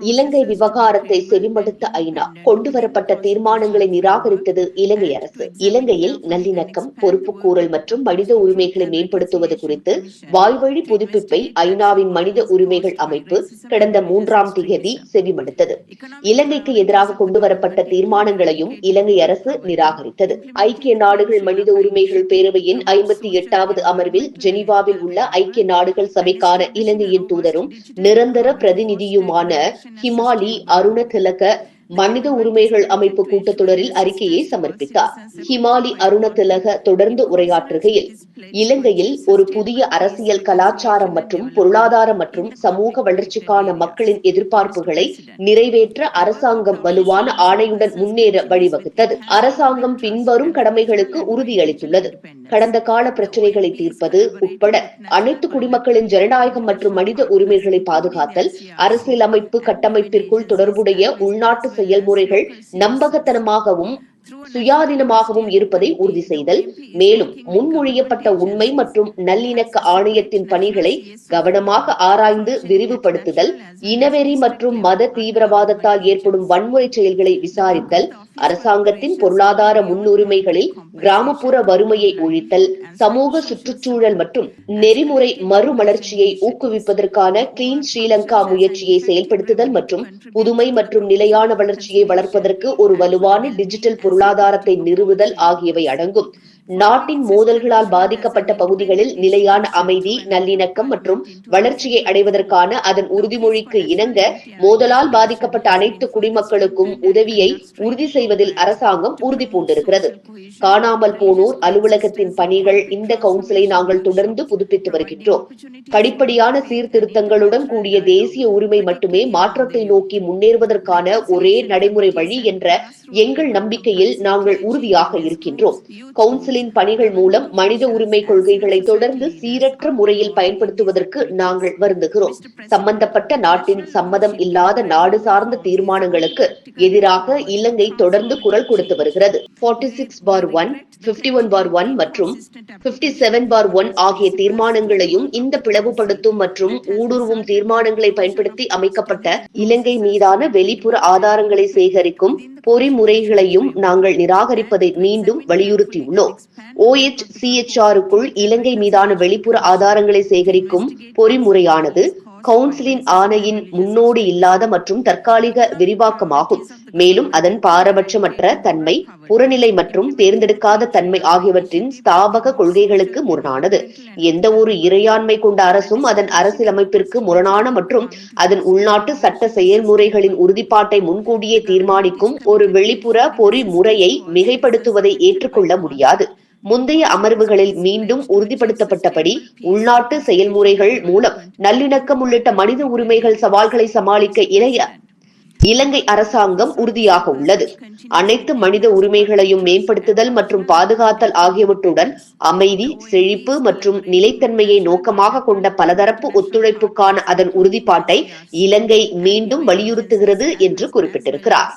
இலங்கை விவகாரத்தை செவிமடுத்த ஐநா கொண்டுவரப்பட்ட தீர்மானங்களை நிராகரித்தது இலங்கை அரசு. இலங்கையில் நல்லிணக்கம் பொறுப்புக்கூறல் மற்றும் மனித உரிமைகளை மேம்படுத்துவது குறித்து வாய்வழி புதுப்பிப்பை ஐநாவின் மனித உரிமைகள் அமைப்பு கடந்த மூன்றாம் திகதி செவிமடுத்தது. இலங்கைக்கு எதிராக கொண்டுவரப்பட்ட தீர்மானங்களையும் இலங்கை அரசு நிராகரித்தது. ஐக்கிய நாடுகள் மனித உரிமைகள் பேரவையின் ஐம்பத்தி எட்டாவது அமர்வில் ஜெனீவாவில் உள்ள ஐக்கிய நாடுகள் சபைக்கான இலங்கையின் தூதரும் நிரந்தர பிரதிநிதியுமான ஹிமாலி அருண திலக மனித உரிமைகள் அமைப்பு கூட்டத்தொடரில் அறிக்கையை சமர்ப்பித்தார். ஹிமாலி அருணதிலக தொடர்ந்து உரையாற்றுகையில் இலங்கையில் ஒரு புதிய அரசியல் கலாச்சாரம் மற்றும் பொருளாதார மற்றும் சமூக வளர்ச்சிக்கான மக்களின் எதிர்பார்ப்புகளை நிறைவேற்ற அரசாங்கம் வலுவான ஆணையுடன் முன்னேற வழிவகுத்தது. அரசாங்கம் பின்வரும் கடமைகளுக்கு உறுதியளித்துள்ளது. கடந்த கால பிரச்சனைகளை தீர்ப்பது உட்பட அனைத்து குடிமக்களின் ஜனநாயகம் மற்றும் மனித உரிமைகளை பாதுகாத்தல் அரசியலமைப்பு கட்டமைப்பிற்குள் தொடர்புடைய உள்நாட்டு செயல்முறைகள் நம்பகத்தனமாகவும் சுயாதீனமாகவும் இருப்பதை உறுதி செய்தல். மேலும் முன்மொழியப்பட்ட உண்மை மற்றும் நல்லிணக்க ஆணையத்தின் பணிகளை கவனமாக ஆராய்ந்து விரிவுபடுத்துதல் இனவெறி மற்றும் மத தீவிரவாதத்தால் ஏற்படும் வன்முறை செயல்களை விசாரித்தல் அரசாங்கத்தின் பொருளாதார முன்னுரிமைகளில் கிராமப்புற வறுமையை ஒழித்தல் சமூக சுற்றுச்சூழல் மற்றும் நெறிமுறை மறுமலர்ச்சியை ஊக்குவிப்பதற்கான கிளீன் ஸ்ரீலங்கா முயற்சியை செயல்படுத்துதல் மற்றும் புதுமை மற்றும் நிலையான வளர்ச்சியை வளர்ப்பதற்கு ஒரு வலுவான டிஜிட்டல் பொருளாதாரத்தை நிறுவுதல் ஆகியவை அடங்கும். நாட்டின் மோதல்களால் பாதிக்கப்பட்ட பகுதிகளில் நிலையான அமைதி நல்லிணக்கம் மற்றும் வளர்ச்சியை அடைவதற்கான அதன் உறுதிமொழிக்கு இணங்க மோதலால் பாதிக்கப்பட்ட அனைத்து குடிமக்களுக்கும் உதவியை உறுதி செய்வதில் அரசாங்கம் உறுதி பூண்டிருக்கிறது. காணாமல் போனோர் அலுவலகத்தின் பணிகள் இந்த கவுன்சிலை நாங்கள் தொடர்ந்து புதுப்பித்து வருகின்றோம். படிப்படியான சீர்திருத்தங்களுடன் கூடிய தேசிய உரிமை மட்டுமே மாற்றத்தை நோக்கி முன்னேறுவதற்கான ஒரே நடைமுறை வழி என்ற எங்கள் நம்பிக்கையில் நாங்கள் உறுதியாக இருக்கின்றோம். கவுன்சிலின் பணிகள் மூலம் மனித உரிமை கொள்கைகளை தொடர்ந்து சீரற்ற முறையில் பயன்படுத்துவதற்கு நாங்கள் வருந்துகிறோம். சம்பந்தப்பட்ட நாட்டின் சம்மதம் இல்லாத நாடு சார்ந்த தீர்மானங்களுக்கு எதிராக இலங்கை தொடர்ந்து குரல் கொடுத்து வருகிறது. Forty six bar one fifty one bar one மற்றும் பிப்டி செவன் பார் ஒன் ஆகிய தீர்மானங்களையும் இந்த பிளவுபடுத்தும் மற்றும் ஊடுருவும் தீர்மானங்களை பயன்படுத்தி அமைக்கப்பட்ட இலங்கை மீதான வெளிப்புற ஆதாரங்களை சேகரிக்கும் பொறிமுறைகளையும் நாங்கள் நிராகரிப்பதை மீண்டும் வலியுறுத்தியுள்ளோம். ஓஎச் சிஎச்ஆருக்குள் இலங்கை மீதான வெளிப்புற ஆதாரங்களை சேகரிக்கும் பொறிமுறையானது கவுன்சிலின் ஆணையின் முன்னோடி இல்லாத மற்றும் தற்காலிக விரிவாக்கமாகும். மேலும் அதன் பாரபட்சமற்ற தன்மை புறநிலை மற்றும் தேர்ந்தெடுக்காத தன்மை ஆகியவற்றின் ஸ்தாபக கொள்கைகளுக்கு முரணானது. எந்த ஒரு இறையாண்மை கொண்ட அரசும் அதன் அரசியலமைப்பிற்கு முரணான மற்றும் அதன் உள்நாட்டு சட்ட செயல்முறைகளின் உறுதிப்பாட்டை முன்கூட்டியே தீர்மானிக்கும் ஒரு வெளிப்புற பொறிமுறையை மிகைப்படுத்துவதை ஏற்றுக்கொள்ள முடியாது. முந்தைய அமர்வுகளில் மீண்டும் உறுதிப்படுத்தப்பட்டபடி உள்நாட்டு செயல்முறைகள் மூலம் நல்லிணக்கம் உள்ளிட்ட மனித உரிமைகள் சவால்களை சமாளிக்க இளைய இலங்கை அரசாங்கம் உறுதியாக உள்ளது. அனைத்து மனித உரிமைகளையும் மேம்படுத்துதல் மற்றும் பாதுகாத்தல் ஆகியவற்றுடன் அமைதி செழிப்பு மற்றும் நிலைத்தன்மையை நோக்கமாக கொண்ட பலதரப்பு ஒத்துழைப்புக்கான அதன் உறுதிப்பாட்டை இலங்கை மீண்டும் வலியுறுத்துகிறது என்று குறிப்பிட்டிருக்கிறார்.